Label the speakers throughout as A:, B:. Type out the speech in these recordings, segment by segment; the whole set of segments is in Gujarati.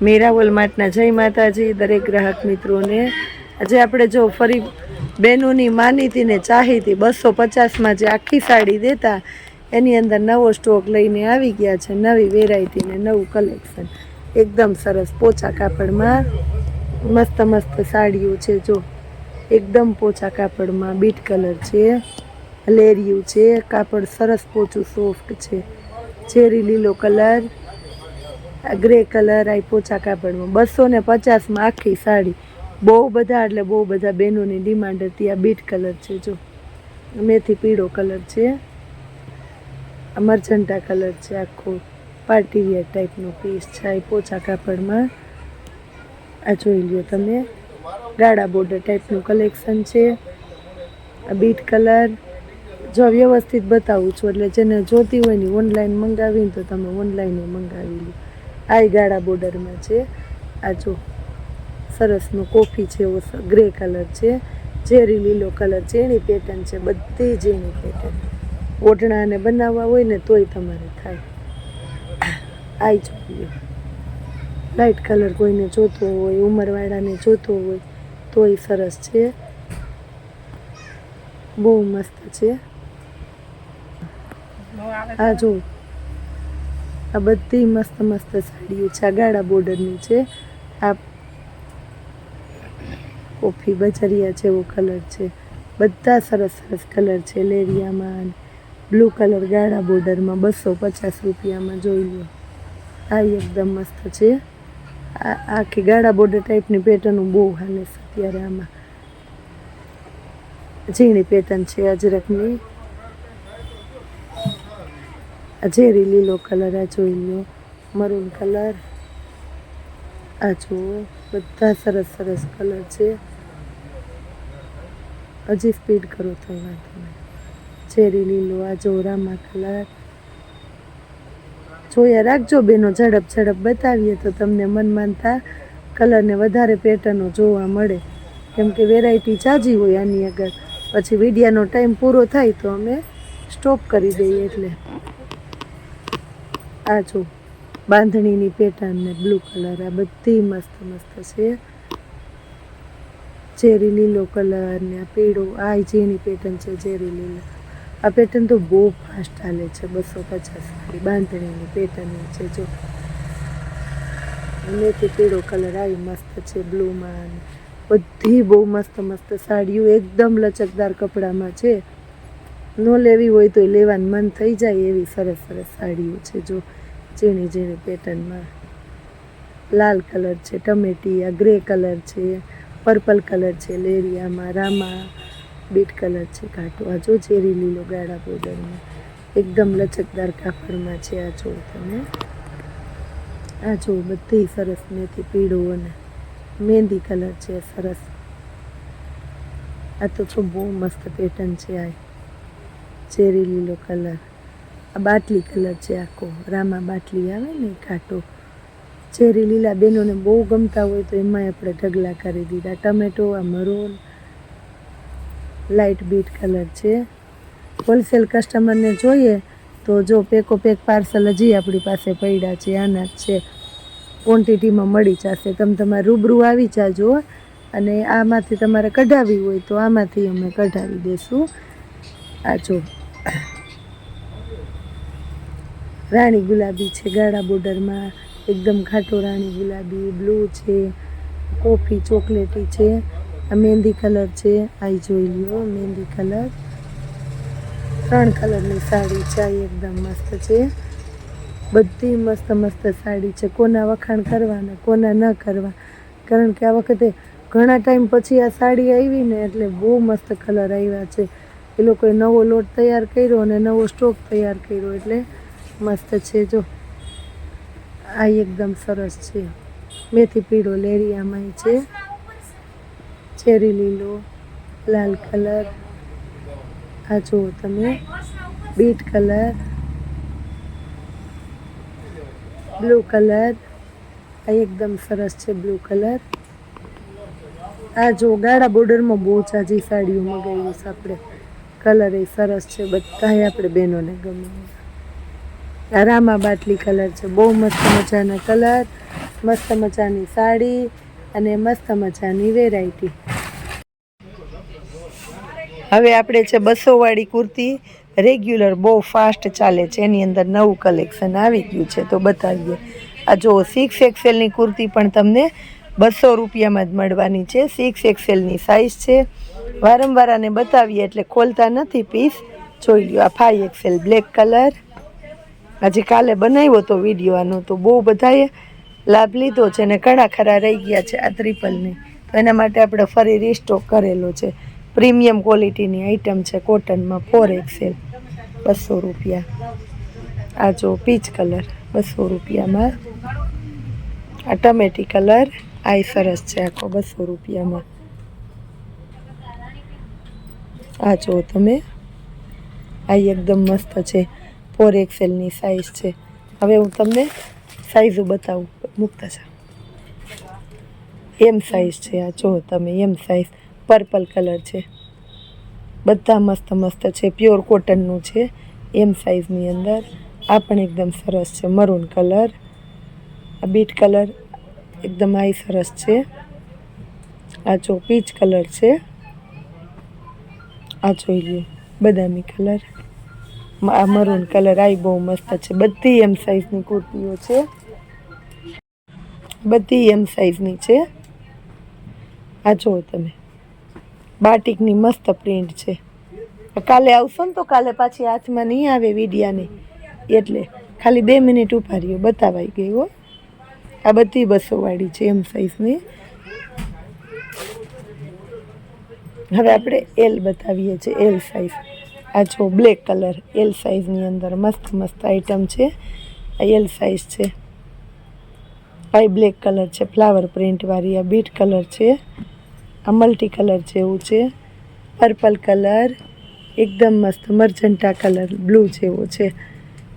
A: મીરાવલ વોલમાર્ટના જય માતાજી, દરેક ગ્રાહક મિત્રોને. આજે આપણે જો ફરી બહેનોની માનીતી ને ચાહીતી બસો પચાસમાં જે આખી સાડી દેતા, એની અંદર નવો સ્ટોક લઈને આવી ગયા છે, નવી વેરાયટી ને નવું કલેક્શન એકદમ સરસ પોચા કાપડમાં મસ્ત મસ્ત સાડીઓ છે, જો. એકદમ પોચા કાપડમાં બીટ કલર છે, લેરિયું છે, કાપડ સરસ પોચું સોફ્ટ છે. ચેરી લીલો કલર આ ગ્રે કલર આ પોચા કાપડમાં બસો ને પચાસમાં આખી સાડી. બહુ બધા એટલે બહુ બધા બહેનોની ડિમાન્ડ હતી. આ બીટ કલર છે, જો. મેથી પીળો કલર છે. આ મરજન્ટા કલર છે આખો. પાર્ટીવિયર ટાઈપનો પીસ છે આ પોચા કાપડમાં આ જોઈ લ્યો તમે. ગાળા બોર્ડર ટાઈપનું કલેક્શન છે. આ બીટ કલર જો વ્યવસ્થિત બતાવું છું એટલે જેને જોતી હોય ને ઓનલાઈન મંગાવીને તો તમે ઓનલાઈન મંગાવી લો આ ગાળા બોર્ડરમાં છે. આ જો સરસનો કોફી છે, એવો ગ્રે કલર છે. ઝેરી લીલો કલર છે, એની પેટર્ન છે, બધી જ એની પેટર્ન ઓઢણાને બનાવવા હોય ને તોય તમારે થાય. આઈ જોઈએ લાઇટ કલર કોઈને જોતો હોય, ઉંમરવાળાને જોતો હોય, તોય સરસ છે. બહુ મસ્ત છે. આ જો આ બધી મસ્ત મસ્ત સાડીઓ છે. ગાળા બોર્ડરની છે. આ કોફી બજરિયા જેવો કલર છે. બધા સરસ સરસ કલર છે. લેરિયામાં બ્લુ કલર ગાળા બોર્ડરમાં બસો પચાસ રૂપિયામાં જોઈ લો. આ એકદમ મસ્ત છે. આ આખી ગાળા બોર્ડર ટાઈપની પેટર્ન બહુ હાલે છે અત્યારે આમાં. ઝીણી પેટર્ન છે, અજરકની. ઝેરી લીલો કલર આ જોઈ લો. Maroon colour. આ જુઓ, બધા સરસ સરસ કલર છે. હજી સ્પીડ કરો તો વાંધો ઝેરી લીલો આ જો રામા કલર. જોયા, રાખજો બેનો, ઝડપ ઝડપ બતાવીએ તો તમને મન માનતા કલરને વધારે પેટર્નો જોવા મળે. કેમ કે વેરાયટી જાજી હોય આની આગળ. પછી વિડિયાનો ટાઈમ પૂરો થાય તો અમે સ્ટોપ કરી દઈએ એટલે. આ જો, બાંધણીની પેટર્ન ને બ્લુ કલર આ બધી મસ્ત મસ્ત છે. ચેરી લીલો કલર ને આ પીળો, આ જેની પેટર્ન છે ચેરી લીલો. આ પેટર્ન તો બહુ ફાસ્ટ હાલે છે, બસો પચાસ વાળી બાંધણીની પેટર્ન છે જો. મેથી પીળો કલર આવી મસ્ત છે બ્લુમાં બધી બહુ મસ્ત મસ્ત સાડીઓ, એકદમ લચકદાર કપડામાં છે. ન લેવી હોય તો લેવાનું મન થઈ જાય એવી સરસ સરસ સાડીઓ છે જો ઝીણી ઝીણી પેટર્નમાં. લાલ કલર છે, ટમેટી, આ ગ્રે કલર છે, પર્પલ કલર છે, લેરિયામાં, રામા, બીટ કલર છે, કાંટો. આ જો ચેરી લીલો ગાળા બોર્ડરમાં. એકદમ લચકદાર કાપડમાં છે આ જો તમે. આ જો બધી સરસ મેથી પીળો અને મહેંદી કલર છે, સરસ. આ તો જો બહુ મસ્ત પેટર્ન છે આ. ચેરી લીલો કલર આ બાટલી કલર છે આખો. રામા બાટલી આવે ને કાંટો ચેરી લીલા બેનોને બહુ ગમતા હોય તો એમાંય આપણે ઢગલા કરી દીધા. ટમેટો, આ મરૂન લાઇટ બીટ કલર છે. હોલસેલ કસ્ટમરને જોઈએ તો જો પેકો પેક પાર્સલ હજી આપણી પાસે પડ્યા છે, આના જ છે. ક્વોન્ટિટીમાં મળી જશે. તમે તમારે રૂબરૂ આવી જાજો અને આમાંથી તમારે કઢાવી હોય તો આમાંથી અમે કઢાવી દઈશું આ જો. રાણી ગુલાબી છે ગાળા બોર્ડરમાં. એકદમ ખાટો રાણી ગુલાબી. બ્લુ છે. કોફી ચોકલેટી છે. આ મહેંદી કલર છે. આઈ જોઈ લ્યો, મહેંદી કલર. ત્રણ કલરની સાડી છે. આ એકદમ મસ્ત છે. બધી મસ્ત મસ્ત સાડી છે. કોના વખાણ કરવાના, કોના ન કરવા. કારણ કે આ વખતે ઘણા ટાઈમ પછી આ સાડી આવી ને એટલે બહુ મસ્ત કલર આવ્યા છે. એ લોકોએ નવો લોટ તૈયાર કર્યો અને નવો સ્ટોક તૈયાર કર્યો એટલે મસ્ત છે જો. આ એકદમ સરસ છે. મેથી પીળો લેરિયામાં છે. ચેરી લીલો, લાલ કલર. આ જુઓ તમે, બીટ કલર. Blue colour. આ એકદમ સરસ છે બ્લુ કલર. આ જો ગાળા બોર્ડરમાં બહુ ચાજી સાડીઓ ગયું છે આપણે. કલર એ સરસ છે, બધાય આપણે બહેનોને ગમે. રામા બાટલી કલર છે, બહુ મસ્ત મજાના કલર, મસ્ત મજાની સાડી અને મસ્ત મજાની વેરાયટી હવે આપણે છે બસોવાળી કુર્તી રેગ્યુલર બહુ ફાસ્ટ ચાલે છે, એની અંદર નવું કલેક્શન આવી ગયું છે, તો બતાવીએ. આ જો સિક્સ એક્સેલની કુર્તી પણ તમને બસો રૂપિયામાં જ મળવાની છે સિક્સ એક્સેલની સાઇઝ છે વારંવાર આને બતાવીએ એટલે ખોલતા નથી પીસ. જોઈ લ્યો, આ ફાઈ એક્સેલ બ્લેક કલર. હજી કાલે બનાવ્યો તો વીડિયો આનો, તો બહુ બધાએ લાભ લીધો છે ને ઘણા ખરા રહી ગયા છે આ ત્રિપલની તો એના માટે આપણે ફરી રીસ્ટોક કરેલો છે. પ્રીમિયમ ક્વોલિટીની આઇટમ છે કોટનમાં ફોર એક્સેલ. બસો રૂપિયા. આ જો પીચ કલર, બસો રૂપિયામાં. આ ટમેટી કલર આ સરસ છે આખો બસો રૂપિયામાં. આ જો તમે. આ એકદમ મસ્ત છે. ફોર એક્સેલની સાઇઝ છે. હવે હું તમને સાઇઝ બતાવું. મૂકતા છે એમ સાઇઝ છે આ. જો તમે એમ સાઇઝ પર્પલ કલર છે. બધા મસ્ત મસ્ત છે. પ્યોર કોટનનું છે. એમ સાઇઝની અંદર. આ પણ એકદમ સરસ છે. મરૂન કલર આ બીટ કલર એકદમ આઈ સરસ છે. આ જો પીચ કલર છે. આ જોઈ લ્યો. બદામી કલર. આ મરૂન કલર આવી બહુ મસ્ત છે. બધી એમ સાઇઝની કુર્તીઓ છે. બધી એમ સાઇઝની છે. આ જુઓ તમે. બાટિકની મસ્ત પ્રિન્ટ છે. કાલે આવશો ને તો કાલે પાછી હાથમાં નહીં આવે વિડિયાની. એટલે ખાલી બે મિનિટ ઊભા રહ્યો. બતાવાઈ ગઈ હો. આ બધી બસોવાળી છે એમ સાઈઝની હવે આપણે એલ બતાવીએ છીએ એલ સાઈઝ આ જો બ્લેક કલર એલ સાઈઝની અંદર મસ્ત મસ્ત આઈટમ છે. આ એલ સાઈઝ છે. આ બ્લેક કલર છે ફ્લાવર પ્રિન્ટવાળી આ બીટ કલર છે. આ મલ્ટી કલર જેવું છે. પર્પલ કલર એકદમ મસ્ત મરજન્ટા કલર બ્લુ જેવો છે.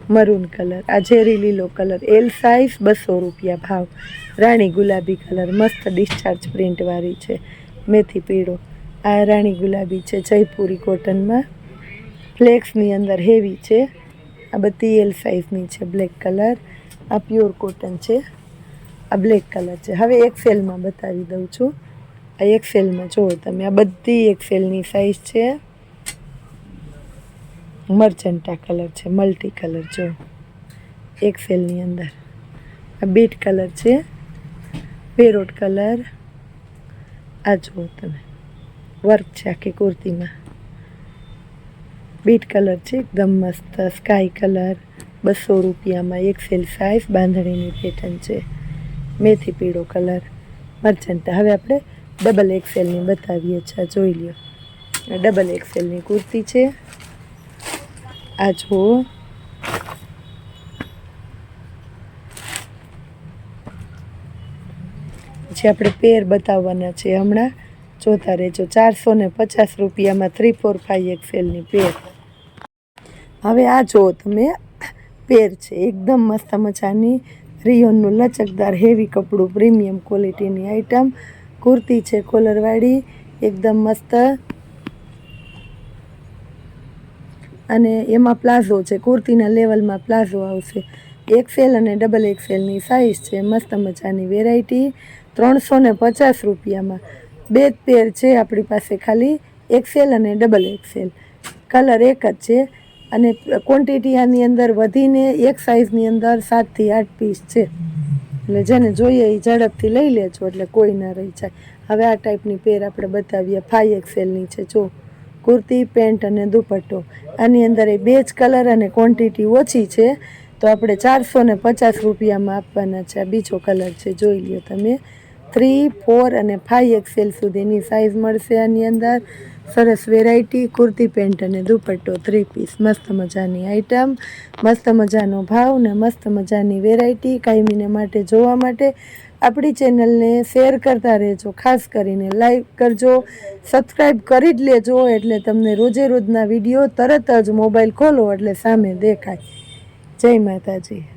A: મરૂન કલર આ ઝેરી લીલો કલર એલ સાઇઝ બસો રૂપિયા ભાવ. રાણી ગુલાબી કલર મસ્ત ડિસ્ચાર્જ પ્રિન્ટવાળી છે. મેથી પીળો. આ રાણી ગુલાબી છે, જયપુરી કોટનમાં. ફ્લેક્સની અંદર હેવી છે. આ બધી એલ સાઇઝની છે, બ્લેક કલર. આ પ્યોર કોટન છે. આ બ્લેક કલર છે. હવે એક્સેલમાં બતાવી દઉં છું. આ એક્સેલમાં જુઓ તમે, આ બધી એક્સેલની સાઇઝ છે. મર્ચન્ટા કલર છે, મલ્ટી કલર જો. એક્સેલની અંદર. આ બીટ કલર છે. Parrot colour. આ જુઓ તમે. વર્ક છે આખી કુર્તીમાં. બીટ કલર છે, એકદમ મસ્ત, સ્કાય કલર, બસો રૂપિયામાં એક્સેલ સાઇઝ બાંધણીની પેટર્ન છે. મેથી પીળો કલર. મર્ચન્ટા હવે આપણે ડબલ એક્સેલની બતાવીએ છીએ જોઈ લ્યો. ડબલ એક્સેલની કુર્તી છે. આ જુઓ. પછી આપણે પેર બતાવવાના છે હમણાં જોતા રહેજો ચારસો ને પચાસ રૂપિયામાં થ્રી ફોર ફાઈવ એક્સેલની પેર હવે આ જુઓ તમે પેર છે. એકદમ મસ્ત મજાની રિયોનનું લચકદાર હેવી કપડું પ્રીમિયમ ક્વોલિટીની આઇટમ કુર્તી છે કોલરવાળી એકદમ મસ્ત. અને એમાં પ્લાઝો છે. કુર્તીના લેવલમાં પ્લાઝો આવશે. એક્સેલ અને ડબલ એક્સેલની સાઇઝ છે. મસ્ત મજાની વેરાયટી ત્રણસો ને પચાસ રૂપિયામાં. બે જ પેર છે આપણી પાસે ખાલી એક્સેલ અને ડબલ એક્સેલ કલર એક જ છે અને ક્વોન્ટિટી આની અંદર વધીને એક સાઇઝની અંદર સાતથી આઠ પીસ છે. એટલે જેને જોઈએ એ ઝડપથી લઈ લેજો, એટલે કોઈ ના રહી જાય. હવે આ ટાઈપની પેર આપણે બતાવીએ. ફાઈ એક્સેલની છે, જો. કુર્તી પેન્ટ અને દુપટ્ટો. આની અંદર એ બે જ કલર અને ક્વોન્ટિટી ઓછી છે, તો આપણે ચારસો ને પચાસ રૂપિયામાં આપવાના છે. આ બીજો કલર છે, જોઈ લ્યો તમે. થ્રી ફોર અને ફાઈવ એક્સેલ સુધીની સાઇઝ મળશે આની અંદર. સરસ વેરાયટી કુર્તી પેન્ટ અને દુપટ્ટો થ્રી પીસ મસ્ત મજાની આઈટમ મસ્ત મજાનો ભાવ ને મસ્ત મજાની વેરાયટી કાયમીને માટે, જોવા માટે. આપણી ચેનલને શેર કરતા રહેજો. ખાસ કરીને લાઈક કરજો. સબસ્ક્રાઈબ કરી જ લેજો એટલે તમને રોજે રોજના વીડિયો તરત જ મોબાઈલ ખોલો એટલે સામે દેખાય. જય માતાજી.